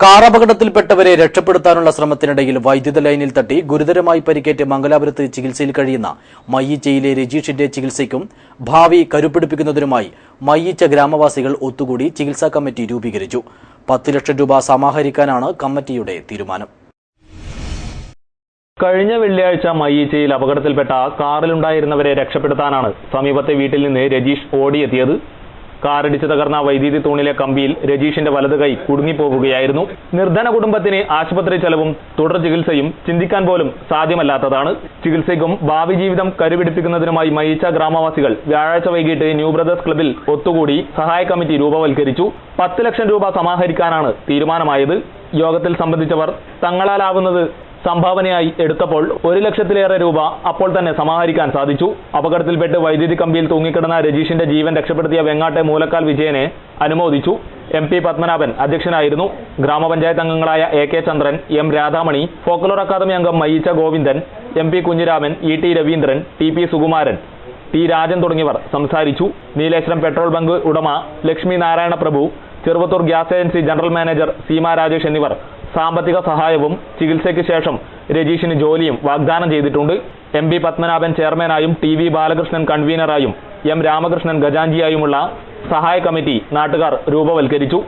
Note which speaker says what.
Speaker 1: Car അപകടത്തിൽപ്പെട്ടവരെ രക്ഷപ്പെടുത്താനുള്ള ശ്രമത്തിനിടയിൽ വൈദ്യുത ലൈനിൽ തട്ടി ഗുരുതരമായി പരിക്കേറ്റ് മംഗലാപുരത്ത് ചികിത്സയിൽ കഴിയുന്ന മയ്യച്ചയിലെ രജീഷിന്റെ ചികിത്സയ്ക്കും ഭാവി കരുപ്പിടിപ്പിക്കുന്നതിനുമായി മയ്യീച്ച ഗ്രാമവാസികൾ ഒത്തുകൂടി ചികിത്സാ കമ്മിറ്റി രൂപീകരിച്ചു. പത്ത് ലക്ഷം രൂപ സമാഹരിക്കാനാണ് കമ്മിറ്റിയുടെ തീരുമാനം.
Speaker 2: കഴിഞ്ഞ വെള്ളിയാഴ്ച മയ്യീച്ചയിൽ അപകടത്തിൽപ്പെട്ട കാറിലുണ്ടായിരുന്നവരെ രക്ഷപ്പെടുത്താനാണ് സമീപത്തെ വീട്ടിൽ നിന്ന് രജീഷ് ഓടിയെത്തിയത്. കാറിടിച്ച് തകർന്ന വൈദ്യുതി തൂണിലെ കമ്പിയിൽ രജീഷിന്റെ വലത് കൈ കുടുങ്ങിപ്പോവുകയായിരുന്നു. നിർധന കുടുംബത്തിന് ആശുപത്രി ചെലവും തുടർ ചികിത്സയും ചിന്തിക്കാൻ പോലും സാധ്യമല്ലാത്തതാണ്. ചികിത്സയ്ക്കും ഭാവി ജീവിതം കരുപിടിപ്പിക്കുന്നതിനുമായി മയിച്ച ഗ്രാമവാസികൾ വ്യാഴാഴ്ച വൈകിട്ട് ന്യൂ ബ്രദേഴ്സ് ക്ലബിൽ ഒത്തുകൂടി സഹായ കമ്മിറ്റി രൂപവൽക്കരിച്ചു. പത്ത് ലക്ഷം രൂപ സമാഹരിക്കാനാണ് തീരുമാനമായത്. യോഗത്തിൽ സംബന്ധിച്ചവർ തങ്ങളാലാവുന്നത് സംഭാവനയായി എടുത്തപ്പോൾ ഒരു ലക്ഷത്തിലേറെ രൂപ അപ്പോൾ തന്നെ സമാഹരിക്കാൻ സാധിച്ചു. അപകടത്തിൽപ്പെട്ട് വൈദ്യുതി കമ്പിയിൽ തൂങ്ങിക്കിടന്ന രജീഷിന്റെ ജീവൻ രക്ഷപ്പെടുത്തിയ വെങ്ങാട്ടെ മൂലക്കാൽ വിജയനെ അനുമോദിച്ചു. എം പി പത്മനാഭൻ അധ്യക്ഷനായിരുന്നു. ഗ്രാമപഞ്ചായത്ത് അംഗങ്ങളായ A K Chandran M Radhamani folklore academy അംഗം Mayyicha Govindan M P Kunhiraman E T Raveendran T P Sukumaran T Rajan തുടങ്ങിയവർ സംസാരിച്ചു. നീലേശ്വരം പെട്രോൾ ബങ്ക് ഉടമ Lakshmi Narayana Prabhu Cheruvathur gas agency general manager Seema Rajesh എന്നിവർ സാമ്പത്തിക സഹായവും ചികിത്സയ്ക്ക് ശേഷം രജീഷിന് ജോലിയും വാഗ്ദാനം ചെയ്തിട്ടുണ്ട്. എം പി പത്മനാഭൻ ചെയർമാനായും ടി വി ബാലകൃഷ്ണൻ കൺവീനറായും എം രാമകൃഷ്ണൻ ഖജാഞ്ചിയായുമുള്ള സഹായ കമ്മിറ്റി നാട്ടുകാർ രൂപവൽക്കരിച്ചു.